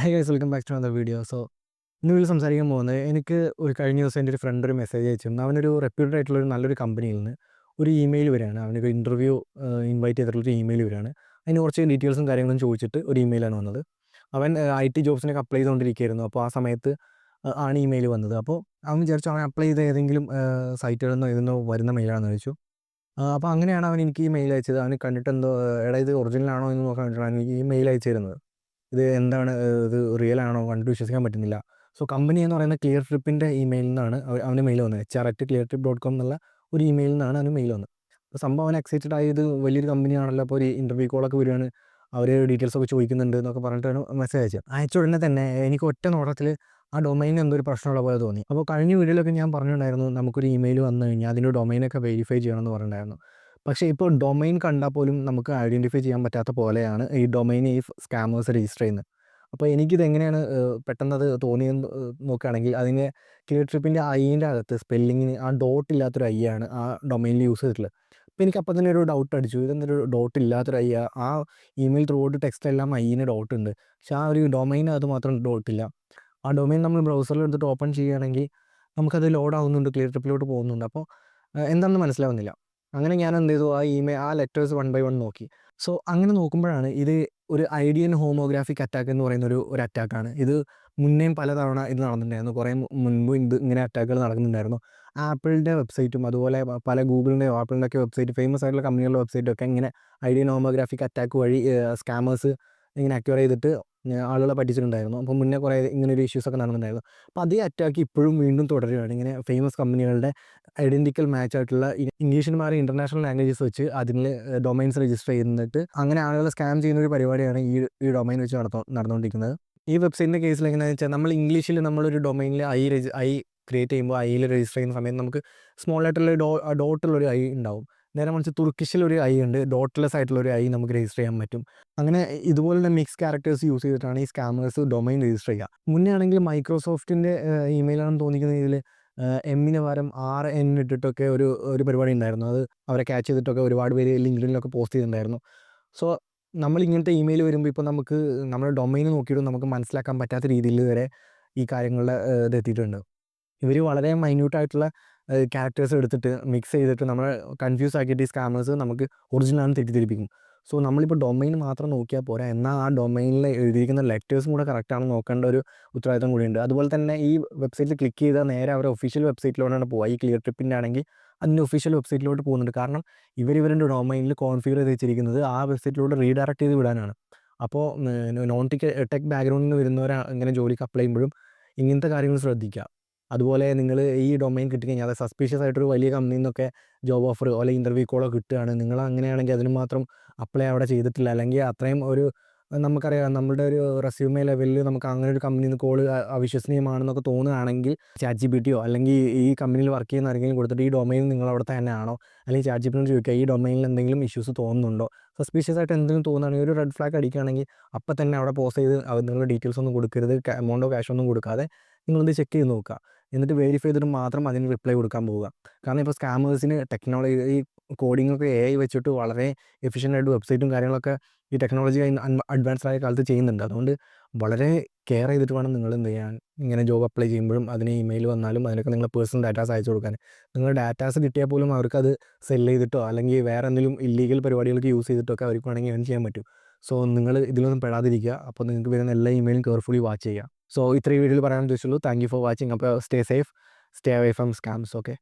Hey guys welcome back to other video so ഇന്ന് video സംസാരിക്കാൻ പോകുന്നത് എനിക്ക് ഒരു കഴിഞ്ഞ ദിവസം എന്റെ ഒരു ഫ്രണ്ട് ഒരു മെസ്സേജ് അയച്ചിരുന്നു അവനൊരു റെപ്യൂട്ടഡ് ആയിട്ടുള്ള ഒരു നല്ലൊരു കമ്പനിയിൽ നിന്ന് ഒരു ഇമെയിൽ വരികയാണ്. അവനൊരു ഇന്റർവ്യൂ ഇൻവൈറ്റ് ചെയ്തിട്ടുള്ള ഒരു ഇമെയിൽ വരികയാണ്. അതിന് കുറച്ച് ഡീറ്റെയിൽസും കാര്യങ്ങളും ചോദിച്ചിട്ട് ഒരു ഇമെയിലാണ് വന്നത്. അവൻ ഐ ടി ജോബ്സിനൊക്കെ അപ്ലൈ ചെയ്തുകൊണ്ടിരിക്കുകയായിരുന്നു. അപ്പോൾ ആ സമയത്ത് ആണ് ഇമെയിൽ വന്നത്. അപ്പോൾ അവൻ വിചാരിച്ചു അവൻ അപ്ലൈ ചെയ്ത ഏതെങ്കിലും സൈറ്റുകളിൽ നിന്നോ ഇതിൽ വരുന്ന മെയിലാണെന്ന് ചോദിച്ചു അപ്പോൾ അങ്ങനെയാണ് അവൻ എനിക്ക് ഈ മെയിൽ അയച്ചത്. അവന് കണ്ടിട്ട് എന്തോ എടാ ഇത് ഒറിജിനൽ ആണോ എന്ന് നോക്കാൻ വേണ്ടിയിട്ടാണ് എനിക്ക് ഈ മെയിൽ അയച്ചു തരുന്നത്. ഇത് എന്താണ് ഇത് റിയൽ ആണോ കണ്ടു വിശ്വസിക്കാൻ പറ്റുന്നില്ല. സോ കമ്പനി എന്ന് പറയുന്ന ക്ലിയർ ട്രിപ്പിന്റെ ഇമെയിലിൽ നിന്നാണ് അവന് മെയിൽ വന്നത്. H R at Cleartrip dot com എന്നുള്ള ഒരു ഇമെയിലിൽ നിന്നാണ് അവന് മെയിൽ വന്നത്. അപ്പോൾ സംഭവം അവൻ എക്സൈറ്റഡ് ആയത് വലിയൊരു കമ്പനിയാണല്ലോ അപ്പോൾ ഒരു ഇന്റർവ്യൂ കോളൊക്കെ വരികയാണ്. അവർ ഡീറ്റെയിൽസ് ഒക്കെ ചോദിക്കുന്നുണ്ട് എന്നൊക്കെ പറഞ്ഞിട്ടാണ് മെസ്സേജ് അയച്ചു അയച്ച ഉടനെ തന്നെ എനിക്ക് ഒറ്റ നോട്ടത്തിൽ ആ ഡൊമൈനിന് എന്തോ ഒരു പ്രശ്നമുള്ള പോലെ തോന്നി. അപ്പോൾ കഴിഞ്ഞ വീഡിയോയിലൊക്കെ ഞാൻ പറഞ്ഞിട്ടുണ്ടായിരുന്നു നമുക്കൊരു ഇമെയിൽ വന്നു കഴിഞ്ഞാൽ അതിന്റെ ഡൊമൈനൊക്കെ വെരിഫൈ ചെയ്യണമെന്ന് പറഞ്ഞിട്ടുണ്ടായിരുന്നു. പക്ഷേ ഇപ്പോൾ ഡൊമൈൻ കണ്ടാൽ പോലും നമുക്ക് ഐഡന്റിഫൈ ചെയ്യാൻ പറ്റാത്ത പോലെയാണ് ഈ ഡൊമൈൻ ഈ സ്കാമേഴ്സ് രജിസ്റ്റർ ചെയ്യുന്നത്. അപ്പോൾ എനിക്കിത് എങ്ങനെയാണ് പെട്ടെന്ന് അത് തോന്നിയെന്ന് നോക്കുകയാണെങ്കിൽ അതിന് ക്ലിയർ ട്രിപ്പിന്റെ ഐന്റെ അകത്ത് സ്പെല്ലിങ്ങിന് ആ ഡോട്ട് ഇല്ലാത്തൊരു ഐ ആണ് ആ ഡൊമൈനിൽ യൂസ് ചെയ്തിട്ടുള്ളത്. അപ്പോൾ എനിക്ക് അപ്പം തന്നെ ഒരു ഡൗട്ട് അടിച്ചു. ഇതെന്തൊരു ഡോട്ട് ഇല്ലാത്തൊരു ഐ ആ ഇമെയിൽ ത്രൂ ഔട്ട് ടെക്സ്റ്റ് എല്ലാം ഐന് ഡോട്ട് ഉണ്ട്. പക്ഷേ ആ ഒരു ഡൊമൈൻ അത് മാത്രം ഡോട്ട് ഇല്ല. ആ ഡൊമൈൻ നമ്മൾ ബ്രൗസറിൽ എടുത്തിട്ട് ഓപ്പൺ ചെയ്യുകയാണെങ്കിൽ നമുക്കത് ലോഡ് ആവുന്നുണ്ട് ക്ലിയർ ട്രിപ്പിലോട്ട് പോകുന്നുണ്ട്. അപ്പോൾ എന്താണെന്ന് മനസ്സിലാവുന്നില്ല. അങ്ങനെ ഞാൻ എന്ത് ചെയ്തു ആ ഇമെയിൽ ആ ലെറ്റേഴ്സ് വൺ ബൈ വൺ നോക്കി. സോ അങ്ങനെ നോക്കുമ്പോഴാണ് ഇത് ഒരു ഐഡിയൻ ഹോമോഗ്രാഫിക് അറ്റാക്ക് എന്ന് പറയുന്ന ഒരു ഒരു അറ്റാക്കാണ്. ഇത് മുന്നേയും പലതവണ ഇത് നടന്നിട്ടുണ്ടായിരുന്നു. കുറേ മുൻപ് ഇത് ഇങ്ങനെ അറ്റാക്കുകൾ നടക്കുന്നുണ്ടായിരുന്നു. ആപ്പിളിന്റെ വെബ്സൈറ്റും അതുപോലെ പല ഗൂഗിളിന്റെയോ ആപ്പിളിന്റെ ഒക്കെ വെബ്സൈറ്റ് ഫേമസ് ആയിട്ടുള്ള കമ്പനികളുടെ വെബ്സൈറ്റൊക്കെ ഇങ്ങനെ ഐഡിയൻ ഹോമോഗ്രാഫിക് അറ്റാക്ക് വഴി സ്കാമേഴ്സ് ഇങ്ങനെ അക്യൂർ ചെയ്തിട്ട് ആളുകളെ പറ്റിച്ചിട്ടുണ്ടായിരുന്നു. അപ്പോൾ മുന്നേ കുറേ ഇങ്ങനെ ഒരു ഇഷ്യൂസ് ഒക്കെ നടന്നിട്ടുണ്ടായിരുന്നു. അപ്പോൾ അതേ അറ്റാക്ക് ഇപ്പോഴും വീണ്ടും തുടരുകയാണ് ഇങ്ങനെ ഫേമസ് കമ്പനികളുടെ ഐഡന്റിക്കൽ മാച്ച് ആയിട്ടുള്ള ഇ- ഇംഗ്ലീഷിന് മാറി ഇന്റർനാഷണൽ ലാംഗ്വേജസ് വെച്ച് അതിൽ ഡൊമൈൻസ് രജിസ്റ്റർ ചെയ്യുന്നിട്ട് അങ്ങനെ ആളുകളെ സ്കാം ചെയ്യുന്ന ഒരു പരിപാടിയാണ് ഈ ഈ ഡൊമൈൻ വെച്ച് നടത്തോ നടന്നുകൊണ്ടിരിക്കുന്നത് ഈ വെബ്സൈറ്റിന്റെ കേസിൽ എങ്ങനെയാണെന്ന് വെച്ചാൽ നമ്മൾ ഇംഗ്ലീഷിൽ നമ്മളൊരു ഡൊമൈനിൽ ഐ ഐ ക്രിയേറ്റ് ചെയ്യുമ്പോൾ ഐയിൽ രജിസ്റ്റർ ചെയ്യുന്ന സമയത്ത് നമുക്ക് സ്മോൾ ആയിട്ടുള്ള ഡോ ഡോട്ടുള്ളൊരു ഐ ഉണ്ടാവും. നേരെ മറിച്ച് തുർക്കിഷിൽ ഒരു ഐ ഉണ്ട്. ഡോട്ട്ലെസ് ആയിട്ടുള്ള ഒരു ഐ നമുക്ക് രജിസ്റ്റർ ചെയ്യാൻ പറ്റും. അങ്ങനെ ഇതുപോലുള്ള മിക്സ് ക്യാരക്ടേഴ്സ് യൂസ് ചെയ്തിട്ടാണ് ഈ സ്കാമേഴ്സ് ഡൊമൈൻ രജിസ്റ്റർ ചെയ്യുക. മുന്നേ ആണെങ്കിൽ മൈക്രോസോഫ്റ്റിന്റെ ഇമെയിലാണെന്ന് തോന്നിക്കുന്ന ഇതിൽ എമ്മിന് പകരം ആർ എൻ ഇട്ടിട്ടൊക്കെ ഒരു ഒരു പരിപാടി ഉണ്ടായിരുന്നു. അത് അവരെ ക്യാച്ച് ചെയ്തിട്ടൊക്കെ ഒരുപാട് പേര് ലിങ്ക്ഡിനിലൊക്കെ പോസ്റ്റ് ചെയ്തിട്ടുണ്ടായിരുന്നു. സോ നമ്മൾ ഇങ്ങനത്തെ ഇമെയിൽ വരുമ്പോൾ ഇപ്പോൾ നമുക്ക് നമ്മുടെ ഡൊമൈൻ നോക്കിയിട്ട് നമുക്ക് മനസ്സിലാക്കാൻ പറ്റാത്ത രീതിയിൽ വരെ ഈ കാര്യങ്ങളുടെ ഇതെത്തിയിട്ടുണ്ട് ഇവർ വളരെ മൈന്യൂട്ടായിട്ടുള്ള ക്യാരക്ടേഴ്സ് എടുത്തിട്ട് മിക്സ് ചെയ്തിട്ട് നമ്മളെ കൺഫ്യൂസ് ആക്കിയിട്ട് ഈ സ്കാമേഴ്സ് നമുക്ക് ഒറിജിനലാണെന്ന് തെറ്റിദ്ധരിപ്പിക്കും. സോ നമ്മളിപ്പോൾ ഡൊമൈൻ മാത്രം നോക്കിയാൽ പോരാ. എന്നാൽ ആ ഡൊമൈനിൽ എഴുതിയിരിക്കുന്ന ലെറ്റേഴ്സും കൂടെ കറക്റ്റാണെന്ന് നോക്കേണ്ട ഒരു ഉത്തരവാദിത്തം കൂടിയുണ്ട്. അതുപോലെ തന്നെ ഈ വെബ്സൈറ്റിൽ ക്ലിക്ക് ചെയ്താൽ നേരെ അവരുടെ ഒഫീഷ്യൽ വെബ്സൈറ്റിലോട്ടാണ് പോവുക. ഈ ക്ലിയർ ട്രിപ്പിന്റെ ആണെങ്കിൽ അതിന്റെ ഒഫീഷ്യൽ വെബ്സൈറ്റിലോട്ട് പോകുന്നുണ്ട്. കാരണം ഇവർ ഇവരുടെ ഡൊമൈനിൽ കോൺഫിഗർ ചെയ്ത് വെച്ചിരിക്കുന്നത് ആ വെബ്സൈറ്റിലോട്ട് റീഡയറക്ട് ചെയ്ത് വിടാനാണ്. അപ്പോൾ നോൺ ടെക് ടെക് ബാക്ക്ഗ്രൗണ്ടിൽ നിന്ന് വരുന്നവർ ഇങ്ങനെ ജോലിക്ക് അപ്ലൈ ചെയ്യുമ്പോഴും ഇങ്ങനത്തെ കാര്യങ്ങൾ ശ്രദ്ധിക്കുക. അതുപോലെ നിങ്ങൾ ഈ ഡൊമൈൻ കിട്ടിക്കഴിഞ്ഞാൽ അത് സസ്പീഷ്യസ് ആയിട്ടൊരു വലിയ കമ്പനിയിൽ നിന്നൊക്കെ ജോബ് ഓഫർ അല്ലെങ്കിൽ ഇന്റർവ്യൂ കോളോ കിട്ടുകയാണ്. നിങ്ങൾ അങ്ങനെയാണെങ്കിൽ അതിന് മാത്രം അപ്ലൈ അവിടെ ചെയ്തിട്ടില്ല. അല്ലെങ്കിൽ അത്രയും ഒരു നമുക്കറിയാം നമ്മുടെ ഒരു റെസ്യൂമേ ലെവലിൽ നമുക്ക് അങ്ങനെ ഒരു കമ്പനിയിൽ നിന്ന് കോൾ അവിശ്വസനീയമാണെന്നൊക്കെ തോന്നുകയാണെങ്കിൽ ചാറ്റ് ജി ബി ടിയോ അല്ലെങ്കിൽ ഈ കമ്പനിയിൽ വർക്ക് ചെയ്യുന്ന ആരെങ്കിലും കൊടുത്തിട്ട് ഈ ഡൊമൈൻ നിങ്ങൾ അവിടെ തന്നെ ആണോ അല്ലെങ്കിൽ ചാറ്റ് ജി പി ചോദിക്കുക ഈ ഡൊമൈനിൽ എന്തെങ്കിലും ഇഷ്യൂസ് തോന്നുന്നുണ്ടോ? സസ്പീഷ്യസ് ആയിട്ട് എന്തെങ്കിലും തോന്നുകയാണെങ്കിൽ ഒരു റെഡ് ഫ്ലാഗ് അടിക്കുകയാണെങ്കിൽ അപ്പം തന്നെ അവിടെ പോസ്റ്റ് ചെയ്ത് നിങ്ങളുടെ ഡീറ്റെയിൽസ് ഒന്നും കൊടുക്കരുത് എമൗണ്ടോ ക്യാഷോ ഒന്നും കൊടുക്കാതെ നിങ്ങളിത് ചെക്ക് ചെയ്ത് നോക്കുക. എന്നിട്ട് വെരിഫൈ ചെയ്തിട്ട് മാത്രം അതിന് റിപ്ലൈ കൊടുക്കാൻ പോവുക. കാരണം ഇപ്പോൾ സ്കാമേഴ്സിന് ടെക്നോളജി ഈ കോഡിംഗ് ഒക്കെ എ ഐ വെച്ചിട്ട് വളരെ എഫിഷ്യന്റ് ആയിട്ട് വെബ്സൈറ്റും കാര്യങ്ങളൊക്കെ ഈ ടെക്നോളജി അഡ്വാൻസ്ഡ് ആയ കാലത്ത് ചെയ്യുന്നുണ്ട്. അതുകൊണ്ട് വളരെ കെയർ ചെയ്തിട്ട് വേണം നിങ്ങൾ എന്ത് ചെയ്യാൻ. ഇങ്ങനെ ജോബ് അപ്ലൈ ചെയ്യുമ്പോഴും അതിന് ഇമെയിൽ വന്നാലും അതിനൊക്കെ നിങ്ങൾ പേഴ്സണൽ ഡാറ്റാസ് അയച്ചു കൊടുക്കാൻ. നിങ്ങൾ ഡാറ്റാസ് കിട്ടിയാൽ പോലും അവർക്ക് അത് സെൽ ചെയ്തിട്ടോ അല്ലെങ്കിൽ വേറെ എന്തെങ്കിലും ഇല്ലീഗൽ പരിപാടികൾക്ക് യൂസ് ചെയ്തിട്ടൊക്കെ അവർക്ക് വേണമെങ്കിൽ ഏൺ ചെയ്യാൻ പറ്റും. സോ നിങ്ങൾ ഇതിലൊന്നും പെടാതിരിക്കുക. അപ്പോൾ നിങ്ങൾക്ക് വരുന്ന എല്ലാ ഇമെയിലും കെയർഫുള്ളി വാച്ച് ചെയ്യുക. സോ ഇത്രയും വീഡിയോയിൽ പറയാൻ ഉദ്ദേശിച്ചുള്ളൂ. താങ്ക് യു ഫോർ വാച്ചിങ് അപ്പോൾ stay safe stay away from scams okay